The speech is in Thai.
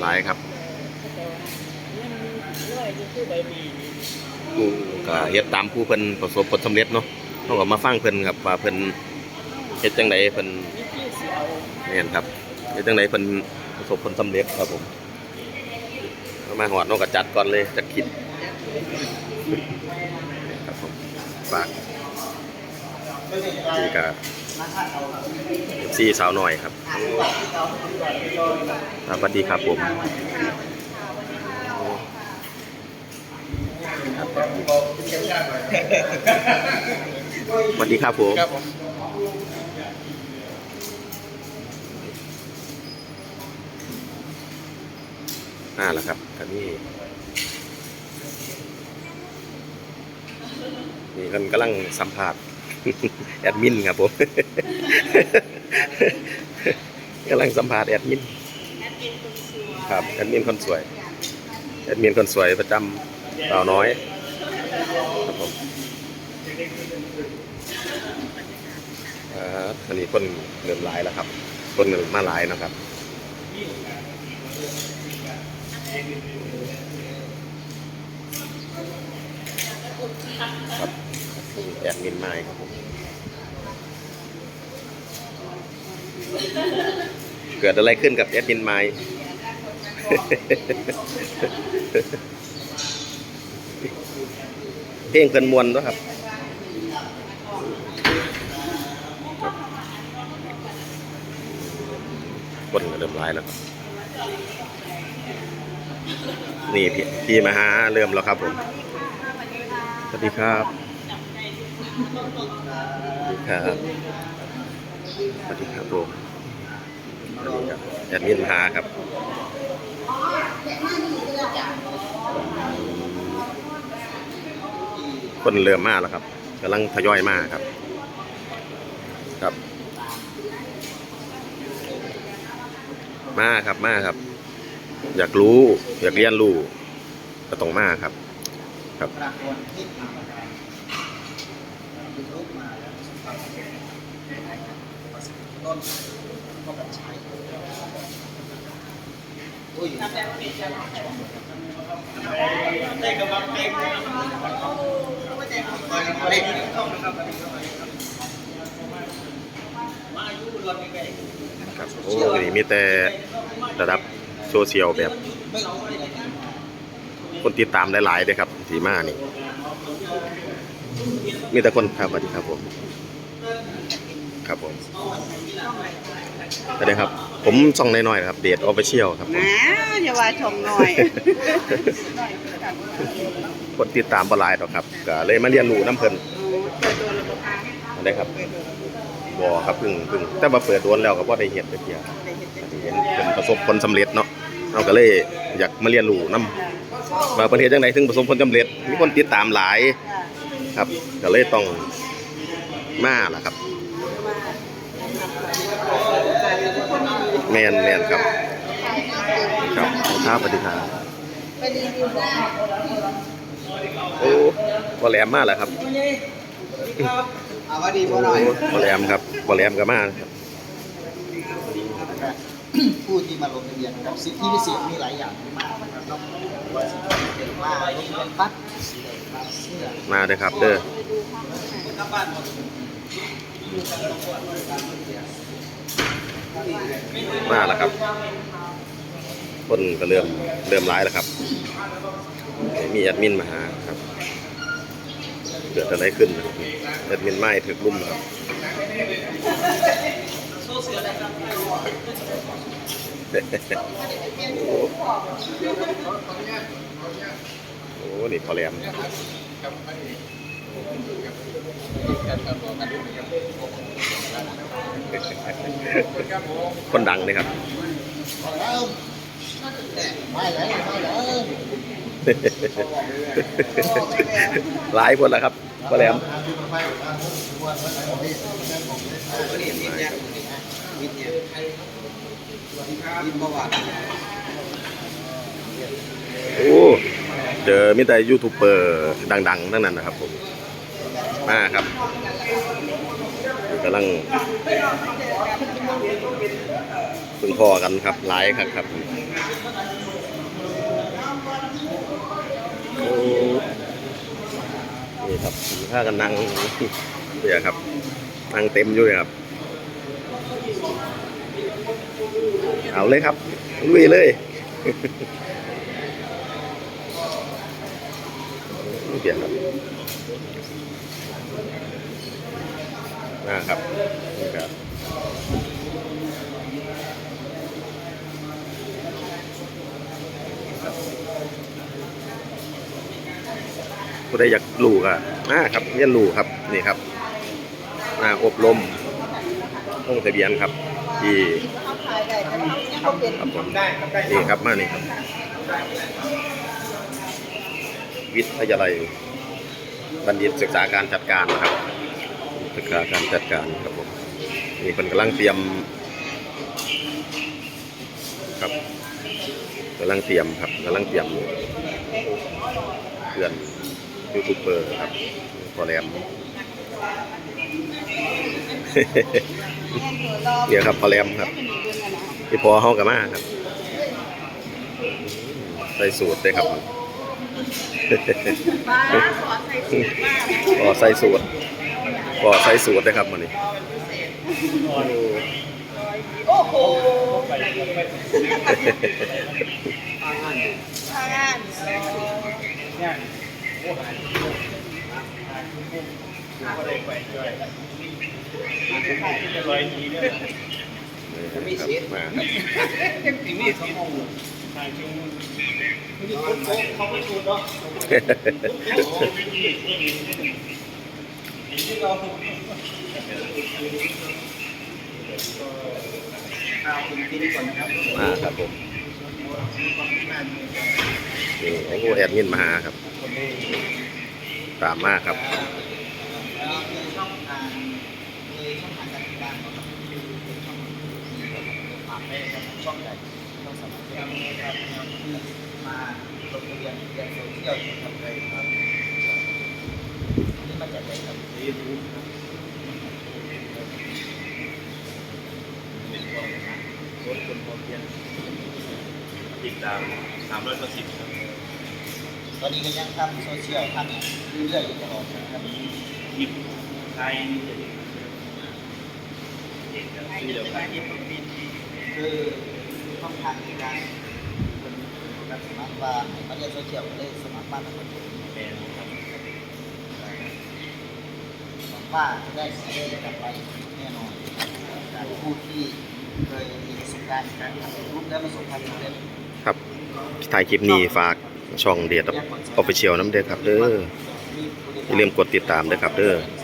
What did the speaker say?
หลายครับร้อยอยู่คือใบไม้นี่ผู้ก็เฮ็ดตามผู้เพิ่นประสบผลสำเร็จเนาะเฮาก็มาฟังเพิ่นครับว่าเพิ่นเฮ็ดจังไดเพิ่นแม่นครับเฮ็ดจังไดเพิ่นประสบผลสำเร็จครับผมเอามาหอดเนาะก็จัดก่อนเลยจัดคิดครับผมฝากนี่ก็ ซี่สาวหน่อยครับครับสวัสดีครับผมสวัสดีครับผมครับผมอ่าแล้วครับกันนี่นี่กันกำลังสัมภาษณ์ แอดมินครับผมกำลังสัมภาษณ์แอดมินครับแอดมินคนสวยแอดมินคนสวยประจำสาวน้อยครับผมอ่าอันนี้คนเริ่มหลายแล้วครับ คนเริ่มมาหลายนะครับครับแอดมินไม้ครับผม เกิดอะไรขึ้นกับแอดมินไม้เพลงเพิ่นมวนด้วยครับ คนเริ่มร้ายแล้วนี่พี่พี่มาหาเริ่มแล้วครับผม สวัสดีครับสวัสดีครับ สวัสดีครับผมสวัสดีครับแอดมินหาครับคนเริ่มมาแล้วครับกำลังทยอยมาครับ ครับ มาครับมาครับ อยากรู้ อยากเรียนรู้ก็ต้องมาครับ ครับ ปรากฏที่ทำการยูทูบมาแล้วประสบความสำเร็จ ต้นก็แบบใช้อุ้ยได้กำลังเต็มเล็กต้องนะครับมาอายุรวมยังไงครับโอ้นี่มีแต่ระดับโซเชียลแบบ คนติดตามหลายๆเลยครับสีมานี่มีแต่คนครับสวัสดีครับผม ครับผมสวัสดีครับ ผมส่องน้อยๆครับ เดทออฟฟิเชียลครับผม นะอย่าว่าชมหน่อย คนติดตามบหลายดอกครับก็เลยมาเรียนรู้น้ำเพลินเปิดตัวระบบอาได้ครับบอครับเพึ่งเพึ่งแต่มาเปิดโดนแล้วก็บ่ได้เห็นไปเทียได้เห็นเป็นเห็นเป็นประสบผลสำเร็จเนาะเราก็เลยอยากมาเรียนรู้น้ำมาประเทศจังไดถึงประสบผลสำเร็จมีคนติดตามหลายครับก็เลยต้องมาล่ะครับ แมนแมนครับ ครับครับสวัสดีครับไปรีวิวได้โอ้บอแหลมมาแล้วครับเอาว่าดีโอ้บ่หน่อยบอแหลมครับบอแหลมก็มาครับผู้ที่มาลงทะเบียนนะครับสิทธิพิเศษมีหลายอย่างมากนะครับว่าสิทธิพิเศษว่าลงทะเบียนปั๊บสีเหลืองปั๊บเสื้อมาเลยครับเด้อ มาแล้วครับคนก็เริ่มเริ่มร้ายแล้วครับ มีแอดมินมาหาครับเกิดอะไรขึ้นนะครับแอดมินไม่ถึกลุ่มครับโอ้โหนี่พอแหลมค นดังเลยครับไม่แล้วไม่แล้วหลายคนแล้วครับพอแหลมยินประวัติโอ้เจอมีแต่ยูทูบเบอร์ดังๆทั้งนั้นนะครับผม มาครับกำลังพึ่งพอกันครับหลายครับครับโอ้นี่ครับถ้ากันนั่งเดี๋ยวครับนั่งเต็มอยู่เลยครับ เอาเลยครับลุยเลยเดี๋ยวครับ นะครับนี่ครับผู้ใดอยากรู้ก็มาครับเรียนรู้ครับนี่ครับมาอบรมลงทะเบียนครับที่เขาขายได้แต่เขาเนี่ยเขาเป็นครับผมได้ครับได้นี่ครับมานี่ครับวิทยาลัยบัณฑิตศึกษาการจัดการนะครับ ศึกษาการจัดการครับผมนี่คนกำลังเตรียมครับกำลังเตรียมครับกำลังเตรียมเพื่อนยูทูบเบอร์ครับพอแหลมเดี๋ยวครับพอแหลมครับที่พอเฮากับมาครับใส่สูตรด้วยครับบ้าขอใส่สูตรมา กก็ใส่สูตรก็ใส่สูตรด้วยครับมันนี้โอ้โหไปไปทางานเนี่ยโอ้หายก็เลยไปด้วยจะลอยทีเนี่ยนี่ครับมาครับ ที่เนาเอาคุณกินก่อนนะครับมาครับผมนี่ไอ้งูแอดมินมาหาครับ ตามมาครับแล้วในช่องทางในช่องทางการติดตามของเราคือเป็นช่องฝากไปครับช่องใหญ่ช่องสำคัญครับมาลงทะเบียนเรียนโซเชียลทำเลยครับนี่มาจากไหนครับรถคนพอเพียง ติดตามสามร้อยกว่าสิบครับตอนนี้ก็ยังทำโซเชียลทำเรื่อยๆอยู่ตลอดนะครับคลิปไทยนี่จะชื่อเดียวกันคือช่องทางในการเป็นการสมัครว่ามาเรียนโซเชียลก็ได้สมัครบ้านทั้งหมดแมนครับหวังว่าจะได้สิ่งที่ได้กลับไปแน่นอนจากผู้ที่เคยมีประสบการณ์การทำรูปและประสบความสำเร็จ ครับถ่ายคลิปนี้ฝากช่องเดียดออฟฟิเชียลน้ำเด้อครับเด้ออย่าลืมกดติดตามด้วยครับเด้อส